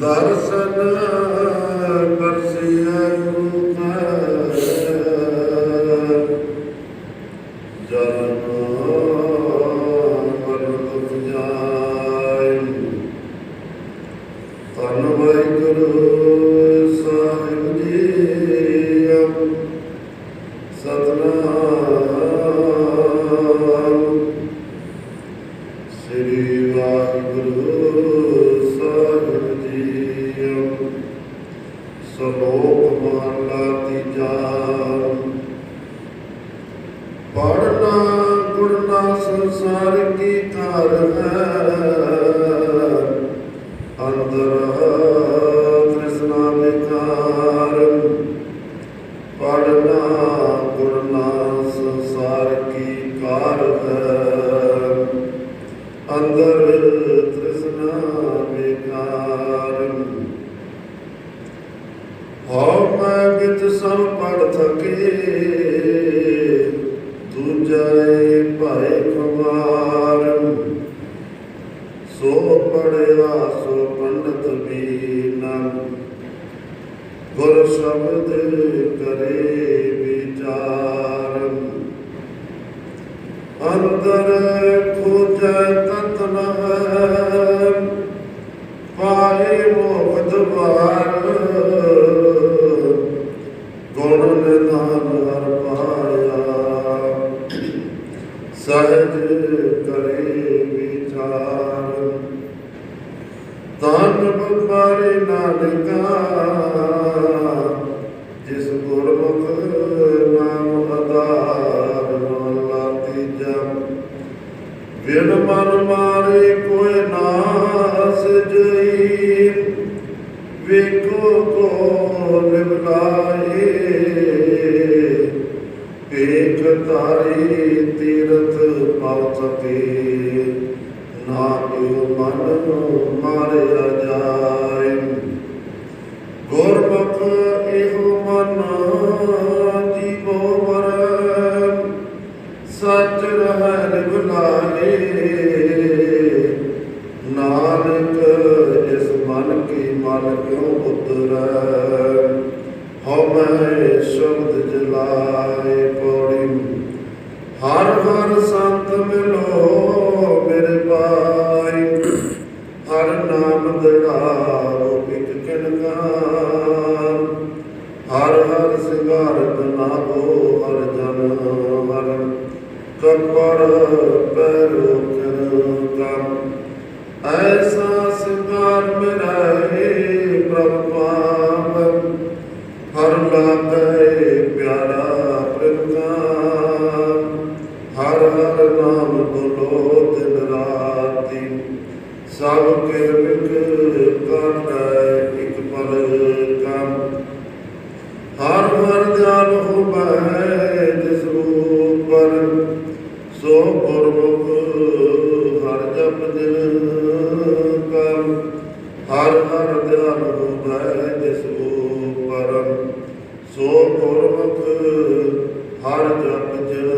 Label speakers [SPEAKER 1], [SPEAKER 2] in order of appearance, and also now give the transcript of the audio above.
[SPEAKER 1] ਦਰਸ਼ਨ ਪਰਸਿਆ ਸ਼੍ਰੀ ਵਾਹਿਗੁਰੂ ਸਲੋਕ ਮਹਲਾ ਤੀਜਾ ਪੜਨਾ ਗੁਰਨਾ ਸੰਸਾਰ ਕੀ ਕਾਰ ਹੈ? ਹਉ ਮੈਂ ਸਭ ਪੜ ਥਕੇ, ਦੂਜਾ ਭਾਏ ਖਵਾਰ ਸੋ ਪੜਿਆ, ਸੋ ਪੰਡਤ ਬੀਨ। ਗੁਰ ਸ਼ਬਦ ਕਰੇ ਵਿਚਾਰ। ਅੰਦਰ ਖੋਜੈ ਤਤ ਨਾ ਸਹਿਜ ਕਰੇ ਵਿਚਾਰ। ਤਨ ਬੁਖਾਰੇ ਨਾਨਕਾ, ਜਿਸ ਗੁਰਮੁਖ ਨਾਮ ਆਧਾਰ ਮਹਲਾ ਤੀਜਾ। ਵਿਣ ਮਨ ਮਾਰੇ ਕੋਈ ਨਾ ਜਈ, ਵੇਖੋ ਕੋ ਨਿਵਲਾਏ। ਏਕ ਤਾਰੀ ਤੀਰਥ ਪਵ ਸਕੇ ਨਾਮ ਮਨ ਮਾਰਿਆ ਜਾਏ। ਗੁਰਮੁਖ ਇਹੋ ਮਨ ਜੀਵੋ ਮਰੈ ਸੱਚ ਰਹਿ ਨਿਭਲਾਏ ਨਾਨਕ ਜਿਸ ਮਨ ਕੀ ਮਨ ਕਿਉ ਉਤਰੈ? ਹਉ ਮੈਂ ਹਰ ਹਰ ਸੰਤ ਮਿਲੋ ਮੇਰੇ ਪਾਈ ਹਰ ਨਾਮ ਦੜਾਓ ਇਕ ਕਿਨਕਾਰ ਹਰ ਹਰ ਸਿੰਗਾਰ ਬਨਾਵੋ ਹਰ ਜਨ ਹਰ। ਕਪਰ ਪੈਰੋ ਚਰਨ ਐਸਾ ਸਿੰਗਾਰ ਮੇਰਾ ਪ੍ਰਭ ਪਾਵਨ ਹਰ ਲਾਗੈ ਪਿਆਰਾ ਸਭ ਕੇ ਵਿਕ ਇਕ ਪਲ ਕੰਮ। ਹਰ ਹਰ ਧਿਆਨ ਹੋਵੈ ਜਿਸ ਰੂਪਰ ਸੋ ਗੁਰਮੁਖ ਹਰ ਜਪ ਦਿਨ ਕਰ ਹਰ ਹਰ ਧਿਆਨ ਹੋਵੈ ਜਿਸ ਰੂਪਰ ਸੋ ਗੁਰਮੁਖ ਹਰ ਜਪ ਦਿਨ